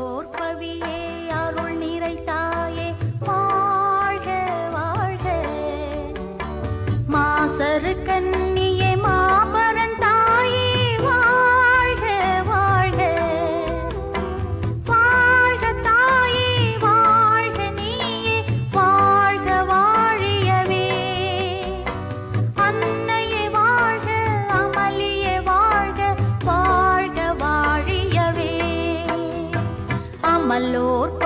போர்பவியே మమల్లోర్ప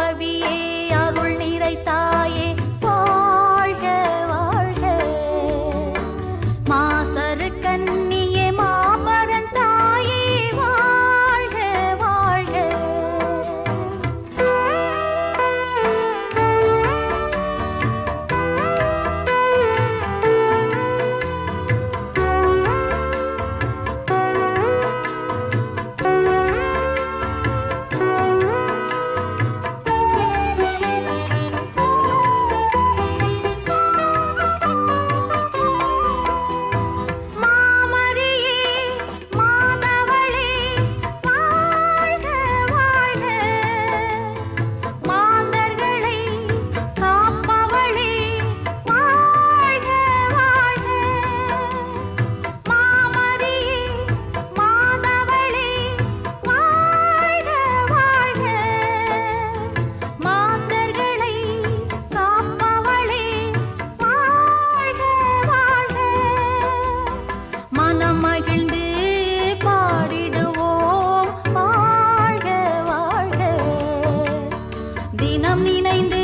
தினம் நினைந்து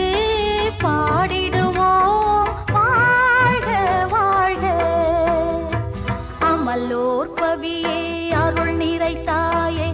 பாடிடுவோ வாழ்க வாழ்க. அமல்லோர் பவியே அருள் நிறைத்தாயே.